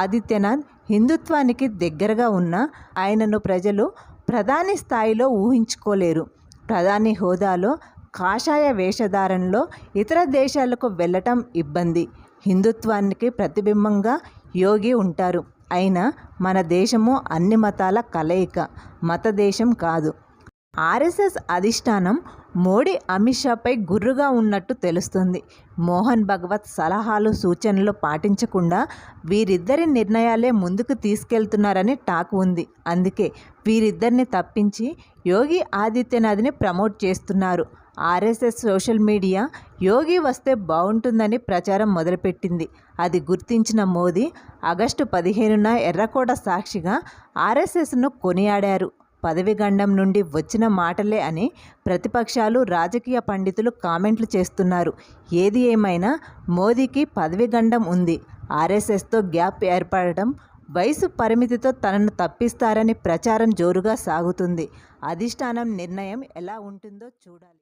ఆదిత్యనాథ్ హిందుత్వానికి దగ్గరగా ఉన్న ఆయనను ప్రజలు ప్రధాని స్థాయిలో ఊహించుకోలేరు. ప్రధాని హోదాలో కాషాయ వేషధారణలో ఇతర దేశాలకు వెళ్ళటం ఇబ్బంది. హిందుత్వానికి ప్రతిబింబంగా యోగి ఉంటారు. అయినా మన దేశము అన్ని మతాల కలయిక మత దేశం కాదు ఆర్ఎస్ఎస్ అధిష్టానం మోడీ అమిత్ షాపై గుర్రుగా ఉన్నట్టు తెలుస్తుంది. మోహన్ భగవత్ సలహాలు సూచనలు పాటించకుండా వీరిద్దరి నిర్ణయాలే ముందుకు తీసుకెళ్తున్నారని టాక్ ఉంది. అందుకే వీరిద్దరిని తప్పించి యోగి ఆదిత్యనాథ్ని ప్రమోట్ చేస్తున్నారు. ఆర్ఎస్ఎస్ సోషల్ మీడియా యోగి వస్తే బాగుంటుందని ప్రచారం మొదలుపెట్టింది. అది గుర్తించిన మోదీ ఆగస్టు పదిహేనున ఎర్రకోట సాక్షిగా ఆర్ఎస్ఎస్ను కొనియాడారు. పదవిగండం నుండి వచ్చిన మాటలే అని ప్రతిపక్షాలు రాజకీయ పండితులు కామెంట్లు చేస్తున్నారు. ఏది ఏమైనా మోదీకి పదవిగండం ఉంది. ఆర్ఎస్ఎస్తో గ్యాప్ ఏర్పడటం వయసు పరిమితితో తనను తప్పిస్తారని ప్రచారం జోరుగా సాగుతుంది. అధిష్టానం నిర్ణయం ఎలా ఉంటుందో చూడాలి.